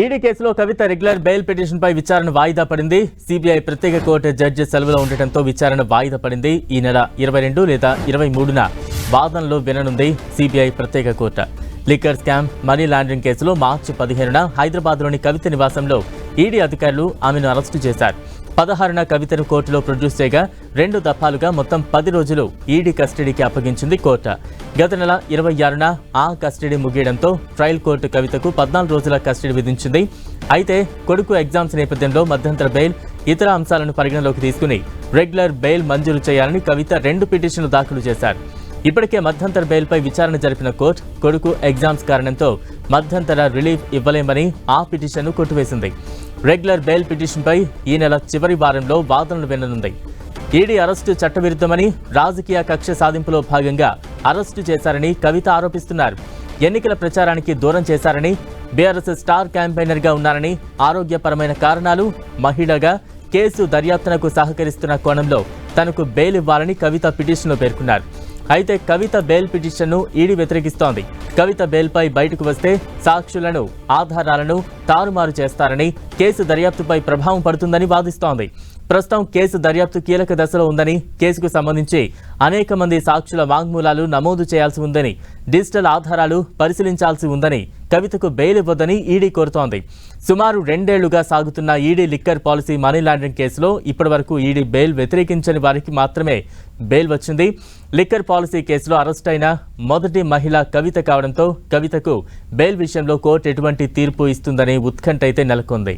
ED కేసులో Kavitha regular bail petition పై విచారణ వాయిదా పడింది. సిబిఐ ప్రత్యేక కోర్టు జడ్జి సెలవులో ఉండటంతో విచారణ వాయిదా పడింది. ఈ నెల ఇరవై రెండు లేదా ఇరవై మూడున వాదనలో విననుంది సిబిఐ ప్రత్యేక court. Liquor scam money laundering కేసులో మార్చి పదిహేనున హైదరాబాద్లోని కవిత నివాసంలో ఈడీ అధికారులు ఆమెను అరెస్టు చేశారు. పదహారున కవితను కోర్టులో ప్రొడ్యూస్ చేయగా రెండు దఫాలుగా మొత్తం పది రోజులు ఈడీ కస్టడీకి అప్పగించింది కోర్టు. గత నెల ఇరవై ఆరున ఆ కస్టడీ ముగియడంతో ట్రయల్ కోర్టు కవితకు పద్నాలుగు రోజుల కస్టడీ విధించింది. అయితే కొడుకు ఎగ్జామ్స్ నేపథ్యంలో మధ్యంతర బెయిల్ ఇతర అంశాలను పరిగణలోకి తీసుకుని రెగ్యులర్ బెయిల్ మంజూరు చేయాలని కవిత రెండు పిటిషన్లు దాఖలు చేశారు. ఇప్పటికే మధ్యంతర బెయిల్పై విచారణ జరిపిన కోర్టు కొడుకు ఎగ్జామ్స్ కారణంతో మధ్యంతర రిలీఫ్ ఇవ్వలేమని ఆ పిటిషన్ను కొట్టివేసింది. రెగ్యులర్ బెయిల్ పిటిషన్పై ఈ నెల చివరి వారంలో వాదనలు విననుంది ఈడీ అరెస్టు చట్టవిరుద్ధమని రాజకీయ కక్ష సాధింపులో భాగంగా అరెస్టు చేశారని కవిత ఆరోపిస్తున్నారు. ఎన్నికల ప్రచారానికి దూరం చేశారని బీఆర్ఎస్ స్టార్ క్యాంపెయినర్గా ఉన్నారని ఆరోగ్యపరమైన కారణాలు మహిళగా కేసు దర్యాప్తునకు సహకరిస్తున్న కోణంలో తనకు బెయిల్ ఇవ్వాలని కవిత పిటిషన్లో పేర్కొన్నారు. అయితే కవిత బెయిల్ పిటిషన్ను ఈడీ వ్యతిరేకిస్తోంది. కవిత బెయిల్పై బయటకు వస్తే సాక్షులను ఆధారాలను తారుమారు చేస్తారని కేసు దర్యాప్తుపై ప్రభావం పడుతుందని వాదిస్తోంది. ప్రస్తుతం కేసు దర్యాప్తు కీలక దశలో ఉందని కేసుకు సంబంధించి అనేక మంది సాక్షుల వాంగ్మూలాలు నమోదు చేయాల్సి ఉందని డిజిటల్ ఆధారాలు పరిశీలించాల్సి ఉందని కవితకు బెయిల్ ఇవ్వద్దని ఈడీ కోరుతోంది. సుమారు రెండేళ్ళుగా సాగుతున్న ED liquor policy money laundering కేసులో ఇప్పటివరకు ఈడీ బెయిల్ వ్యతిరేకించని వారికి మాత్రమే బెయిల్ వచ్చింది. లిక్కర్ పాలసీ కేసులో అరెస్ట్ అయిన మొదటి మహిళ కవిత కావడంతో కవితకు బెయిల్ విషయంలో కోర్టు ఎటువంటి తీర్పు ఇస్తుందనే ఉత్కంఠ అయితే నెలకొంది.